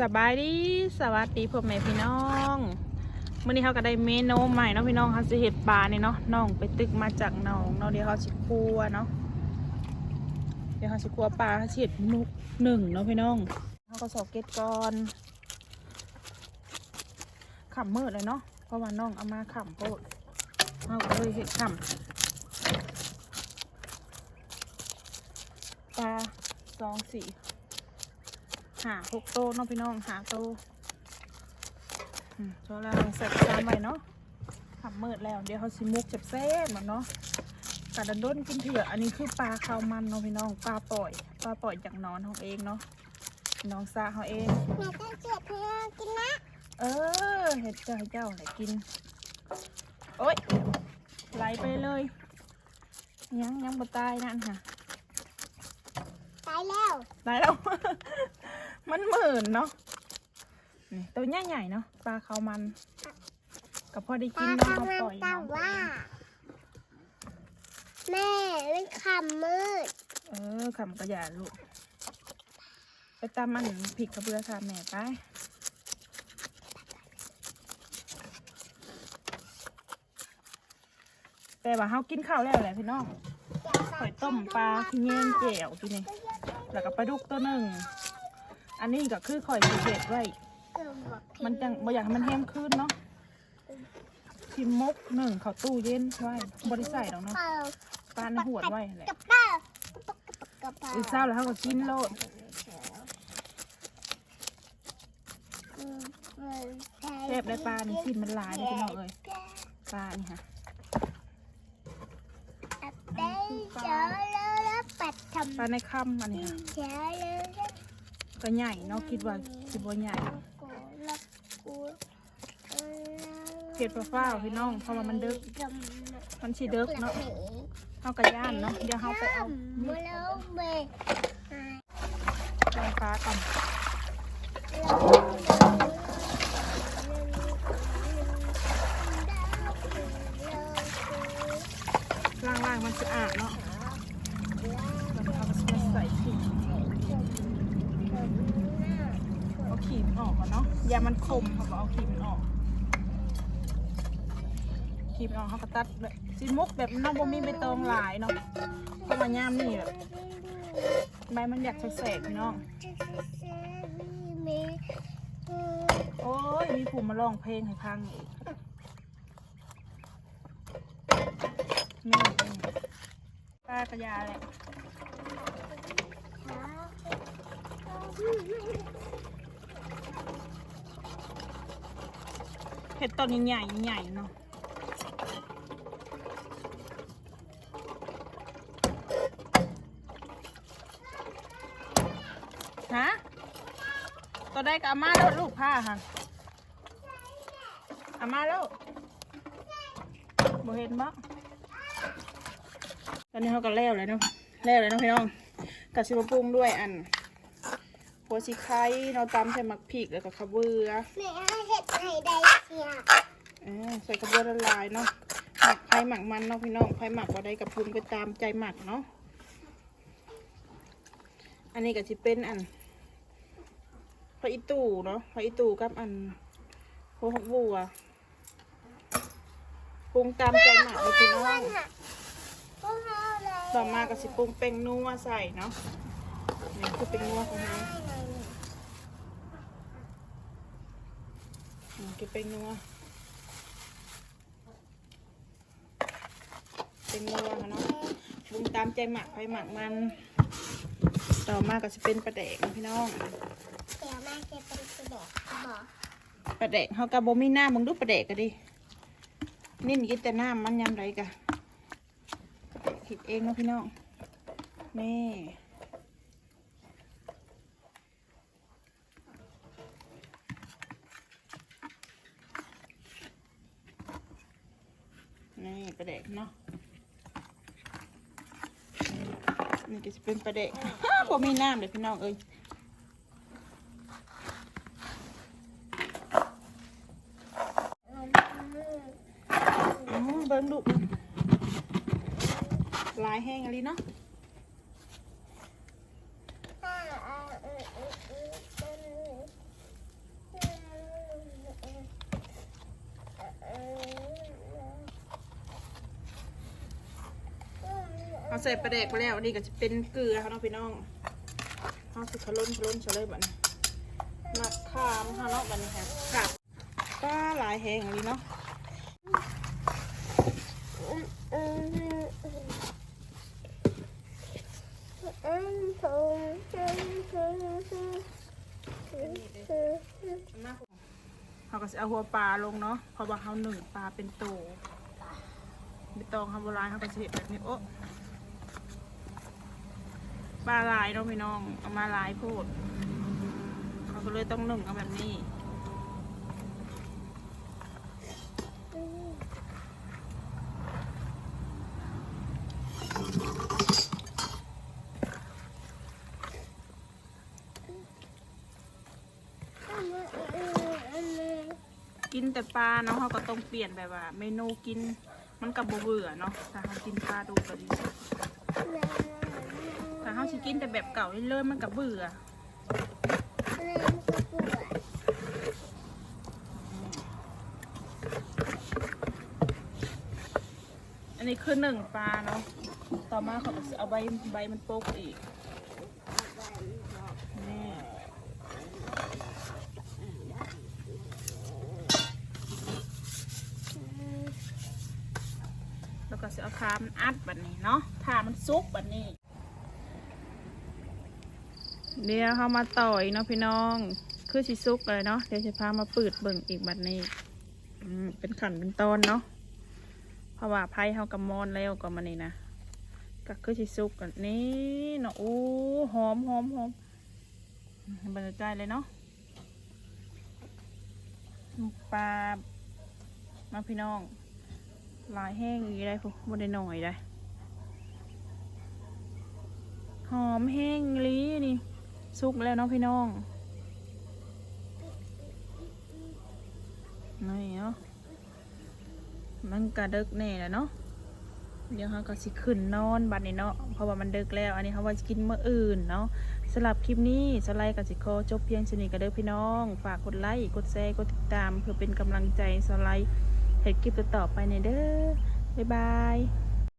สบายดีสวัสดีพ่อแม่พี่น้องมื่อนี้เขาก็ได้เมนูใหม่เนาะพี่น้องเขาจะเห็ดปลาเนี่ยเนาะน้องไปตึกมาจากหนองเนาะเดี๋ยวเขาสิครัวเนาะเดี๋ยวเขาสิครัวปลาเขาสิเห็ดนุกหนึ่งเนาะพี่น้องเขาก็สอกเก็ตก่อนขำมืดเลยเนาะเพราะว่าน้องเอามาขำโพดเขาก็เลยเห็ดขำปลาสองสี่ หาหกโตเนาะพี่น้องหาโตอืมโซลาใส่จานไว้เนาะทำมืดแล้ว เดี๋ยวเขาสิมุกจับเส้นมันเนาะกระดันด้นกินเถื่ออันนี้คือปลาข้าวมันเนาะพี่น้องปลาปล่อยปลาปล่อยจากหนอนของเองเนาะน้องซาเขาเองแม่ต้องเจ็บเพื่อกินนะ เออเห็ดเจ้าให้เจ้าไหนกินโอ๊ยไหลไปเลยยังยังบ่ตายนั่นค่ะตายแล้วตายแล้ว มันหมื่นเนาะนี่ตัวใหญ่ๆเนาะปลาเขาวมันกับพอได้ตากินเนาะเขากำลัปงล่อยตาน้องตัวว่าเองแม่เล่นคำมืด เออขำกระยาลูก ไปตามมันผิดกระเบือค่ะแม่ไปแต่ว่าเขากินข้าวแล้วแหละพี่น้องข่อยต้มปลาขี้เงี้ยงแจ่วทีนี้แล้วก็ปลาดุกตัวหนึ่ง อันนี้ก็คือข่อยสิเด็ดไว้ มันจังบ่อยากให้มันแห้มขึ้นเนาะชิมมกหนึ่งเขาตู้เย็นไว้บริใส่ดอกเนาะปลาในหัวดไว้แหละกับเปล่าเปล่าอีกเศร้าแล้วเขาก็กินโลดแซ่บได้ปลานี่ชิมมันหลายเลยพี่น้องเอ้ยปลานี่ค่ะได้เจอแล้วแล้วปัดทำปลาในคำอันนี้ค่ะ ก็ใหญ่เนาะคิดว่าคิดว่าใหญ่กูรักกูเออเผ็ดฟ้าวพี่น้องเพราะว่ามันดึก มันชีดึกเนาะเขากระย่านเนาะเดี๋ยวเขาไปเอามาแล้วเมย์ลงปลาก่อนล่างๆมันสะอาดเนาะแล้วเอามาใส่ ขีดเอาขีดออกก่อนเนาะอย่ามันคมเขาก็เอาขีดมันออก ขีดมันออกเขาก็ตัดแบบสิมุกแบบน้องบ่มีใบตองหลายเนาะเพราะว่าย่ามนี่แบบใบมันอยากแสกๆพี่น้องโอ้ยมีผู้มาร้องเพลงให้พังอีกแม่ป้ากระยาแหละ เห็ดต้นใหญ่ๆใหญ่ๆเนาะฮะตัวได้กับอาม่าแล้วลูกผ้าค่ะอาม่าแล้วบ่เห็นบ่ตอนนี้เขาก็แล้วเลยเนาะแล้วเลยเนาะพี่น้องกับชิบปรุงด้วยอันหัวสีไข่เราตำใส่หมักพริกแล้วก็ข้าวเบื่อ แม่เห็ดได้เสียเอใส่ข้าวเบื่อละลายเนาะหมักไข่หมักมันเนาะพี่น้องไข่หมักว่ได้กับปรุงไปตามใจหมักเนาะอันนี้ก็จะเป็นอันพระอิตูเนาะพระอิตูกับอันหัวหกบัวปรุงตามใจหมักเลยพี่น้องต่อมาก็สิปรุงแป้งนัวใส่เนาะนี่คือแป้งนัวของเรา นี่คือแป้งนัวแป้งนัวค่ะเนาะปรุงตามใจหมักไปหมักมัน ต่อมาก็จะเป็นปลาแดกนะพี่น้องเดี๋ยวแม่จะเป็นกระบอกบอกปลาแดกเขากับบ่มีหน้ามึงดูปลาแดกก็ดินี่กินแต่น้ำมันยำไรกะคิดเองเนาะพี่น้องนี่นี่ป ลาแดกเนาะนี่ก็จะเป็นปลาแดกบ่มีน้ำเลยพี่น้องเอ้ยอ๋อเบิ้งดุลายแห้งอะไรเนาะ ใส่ปลาแดกไปแล้วอันนี้ก็จะเป็นเกลือค่ะเนาะพี่น้องเอาสิขล้นขล้นเฉลยบัดนี้หมักขามค่ะเนาะบันี้ค่ะกับป้าหลายแหงอันนี้เนาะเขาก็จะเอาหัวปลาลงเนาะเพราะว่าเขาหนึ่งปลาเป็นโตไม่ต้องทำโบราณเขาก็จะเห็นแบบนี้โอ้ ปลาลายเนาะพี่น้อง เอามาลายโพดเขาก็เลยต้องหนึ่งเอาแบบนี้กินแต่ปลาเนาะเขาก็ต้องเปลี่ยนแบบว่า เมนูกินมันกับเบื่อเนาะถ้าเขากินปลาดูก็ดี ถ้าเขาชิกินแต่แบบเก่าเริ่มๆมันกับเบื่ออันนี้คือหนึ่งปลาเนาะ ต่อมาเขาก็จะเอาใบใบมันโปกอีก นี่แล้วก็จะเอาคามันอัดแบบนี้เนาะถ้ามันซุกแบบนี้ เดี๋ยวเขามาต่อยเนาะพี่น้อง คือสิซุกเลยเนาะเดี๋ยวจะพามาปิดเบิ่งอีกแบบนี้อเป็นขันเป็นตอนเนาะเพราะว่าไพ่เขากำมอนแล้วก็มานี่นะก็คือสิซุกกันนี่เนาะโอ้หอมหอมหอมบรรยากาศเลยเนาะปลามาพี่น้องลายแห้งอยู่ได้พวกบนได้หน่อยได้หอมแห้งลีนี่ สุกแล้วเนาะพี่น้องนี่เนาะมันกระดึกแน่แล้วเนาะเดี๋ยวเขาก็สิขึ้นนอนบัดนี้เนาะเพราะว่ามันดึกแล้ว อันนี้เขาว่าจะกินเมื่ออื่นเนาะสำหรับคลิปนี้สไลด์กับสิโคอจบเพียงชนิดกันเด้อพี่น้อง ฝากกดไลค์กดแชร์กดติดตาม เพื่อเป็นกำลังใจสไลด์เห็ดคลิปต่อไปในเด้อบ๊ายบาย